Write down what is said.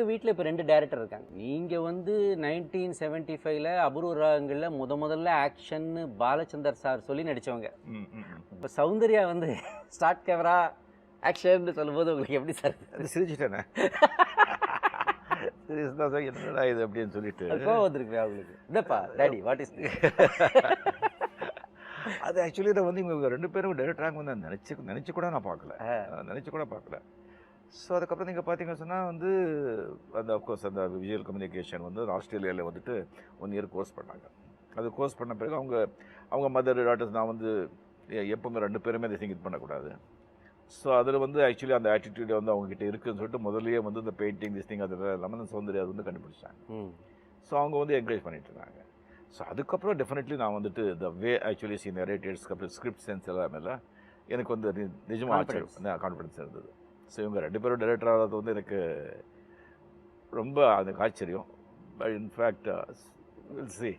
உங்க வீட்ல இப்ப ரெண்டு டைரக்டர் இருக்காங்க. நீங்க வந்து நைன்டீன் செவன்டி ஃபைவ்ல அபூர்வ ராகங்கள்ல முத முதல்ல ஆக்ஷன் பாலச்சந்தர் சார் சொல்லி ம். இப்ப சௌந்தர்யா வந்து ஸ்டார்ட் கேமரா ஆக்ஷன் சொல்லும்போது உங்களுக்கு எப்படி சார் அது சிரிச்சிட்டேனே. என்னடா இது அப்படின்னு சொல்லிட்டு. கோவம் வந்திருக்கு அவங்களுக்கு. என்னப்பா டாடி வாட் இஸ் அது ஆக்சுவலி நான் வந்து இவங்க ரெண்டு பேரும் டேரக்டராக வந்து நான் நினச்சி நினச்சி கூட நான் பார்க்கல. நினச்சி கூட பார்க்கல. ஸோ அதுக்கப்புறம் நீங்கள் பார்த்தீங்கன்னு சொன்னால் வந்து அந்த அஃப்கோர்ஸ் அந்த விஜுவல் கம்யூனிகேஷன் வந்து ஆஸ்திரேலியாவில் வந்துட்டு ஒன் இயர் கோர்ஸ் பண்ணாங்க. அது கோர்ஸ் பண்ண பிறகு அவங்க அவங்க மதர் டாட்டர்ஸ் நான் வந்து எப்பவுமே ரெண்டு பேருமே அதை திங்க் பண்ணக்கூடாது. ஸோ அதில் வந்து ஆக்சுவலி அந்த ஆட்டிடியூட் வந்து அவங்ககிட்ட இருக்குன்னு சொல்லிட்டு முதல்லயே வந்து இந்த பெயிண்டிங் திஸ் திங் அதில் எல்லாமே அந்த சௌந்தர்யா அது வந்து கண்டுபிடிச்சாங்க ஸோ அவங்க வந்து என்கரேஜ் பண்ணிட்டு இருந்தாங்க. ஸோ அதுக்கப்புறம் டெஃபினெட்லி நான் வந்துட்டு the way actually see narrators அப்புறம் ஸ்கிரிப்ட் சென்ஸ் எல்லாமே எனக்கு வந்து நி- நிஜமா Confidence. ஆச்சரியம். கான்ஃபிடன்ஸ் இருந்தது. ஸோ இவங்க ரெண்டு பேரும் டைரக்டர் ஆகிறது வந்து எனக்கு ரொம்ப அதுக்கு ஆச்சரியம் பட் இன்ஃபேக்ட் வில் சி